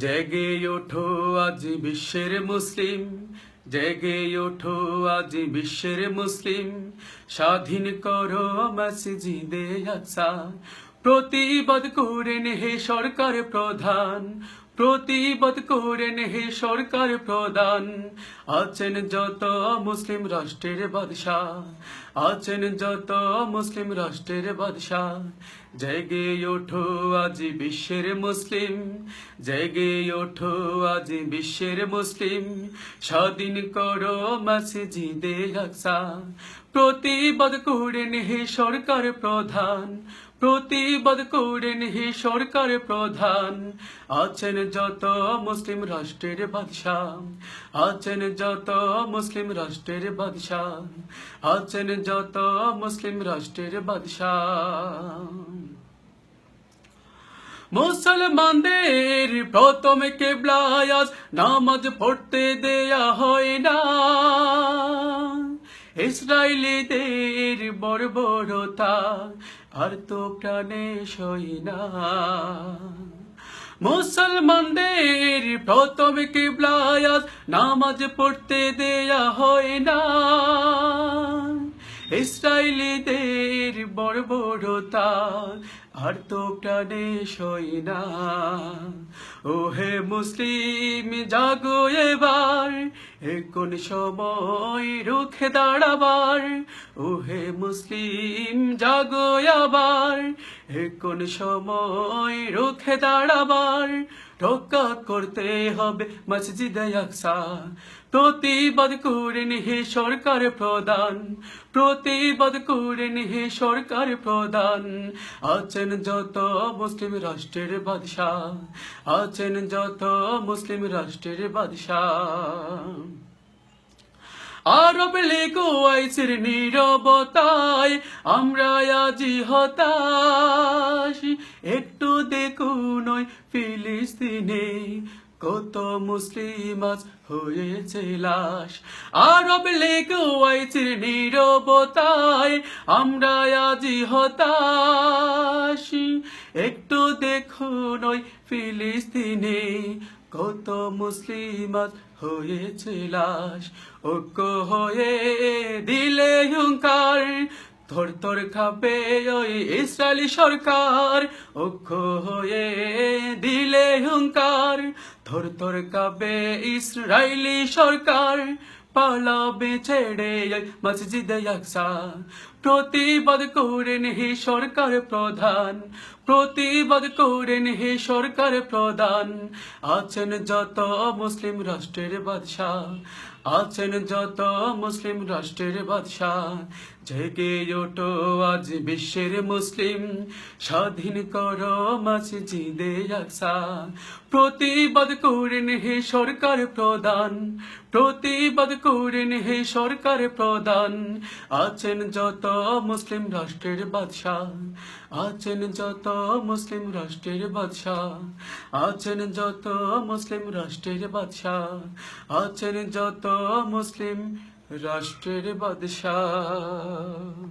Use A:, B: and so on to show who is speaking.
A: জেগে ওঠো আজ বিশ্বের মুসলিম, জেগে ওঠো আজ বিশ্বের মুসলিম। স্বাধীন করো মসজিদে আকসা, প্রতিবাদ করেন হে সরকার প্রধান। প্রতিবাদ করেন হে সরকার প্রধান। আছেন যত মুসলিম রাষ্ট্রের বাদশাহ, আছেন যত মুসলিম রাষ্ট্রের বাদশাহ। জেগে ওঠো আজ বিশ্বের মুসলিম, জেগে ওঠো আজ বিশ্বের মুসলিম। স্বাধীন করো মসজিদে আকসা। প্রতিবাদ করেন হে সরকার প্রধান, প্রতিবাদ করেন হে সরকার প্রধান। আছেন যত মুসলিম রাষ্ট্রের বাদশাহ, আছেন যত মুসলিম রাষ্ট্রের বাদশাহ, আছেন যত মুসলিম রাষ্ট্রের বাদশাহ। মুসলমানদের প্রথমে কেবলায় নামাজ পড়তে দেয়া হয় না। ইসরায়েলিদের বর্বরতা আর তো প্রাণে সই না। মুসলমানদের প্রথমে কেবলায় আজ নামাজ পড়তে দেয়া হয় না। ইসরায়েলিদের বর্বরতা আর তো প্রাণে সই না। ও মুসলিম, জাগো এবার কোন সময় রুখে দাঁড়াবার। ও মুসলিম, জাগো আবার কোন সময় রুখে দাঁড়াবার রক্ষা করতে হবে মসজিদ আকসা। প্রতিবাদ করেন হে সরকার প্রধান, প্রতিবাদ করেন হে সরকার প্রধান। আছেন যত মুসলিম রাষ্ট্রের বাদশাহ, আছেন যত মুসলিম রাষ্ট্রের বাদশাহ। আরব লেগো আইসের নীরবতায়, আমরা আজি হতাশ। একটু দেখুন ওই ফিলিস্তিনে কত মুসলিম আজ হয়েছে লাশ। আরব লেগো আইসের নীরবতায়, আমরা আজি হতাশ। একটু দেখুন ওই ফিলিস্তিনে কত মুসলিম আজ হয়েছে ঐক্য হয়ে দিলে হুঙ্কার, থর থর খাবে ওই ইসরায়েলি সরকার, ঐক্য হয়ে দিলে হুঙ্কার, থর থর কাবে ইসরায়েলি সরকার, পালাবে ছেড়ে ওই মসজিদে আকসা। প্রতিবাদ করেন হে সরকার প্রধান, প্রতিবাদ করেন হে সরকার প্রধান। আছেন যত মুসলিম রাষ্ট্রের বাদশাহ, আছেন যত মুসলিম রাষ্ট্রের বাদশাহ। জেগে ওঠো আজ বিশ্বের মুসলিম, স্বাধীন করো মসজিদে আকসা। প্রতিবাদ করেন হে সরকার প্রধান, প্রতিবাদ করেন হে সরকার প্রধান। আছেন যত মুসলিম রাষ্ট্রের বাদশাহ, আছেন যত মুসলিম রাষ্ট্রের বাদশাহ, আছেন যত মুসলিম রাষ্ট্রের বাদশাহ, আছেন যত মুসলিম রাষ্ট্রের বাদশাহ।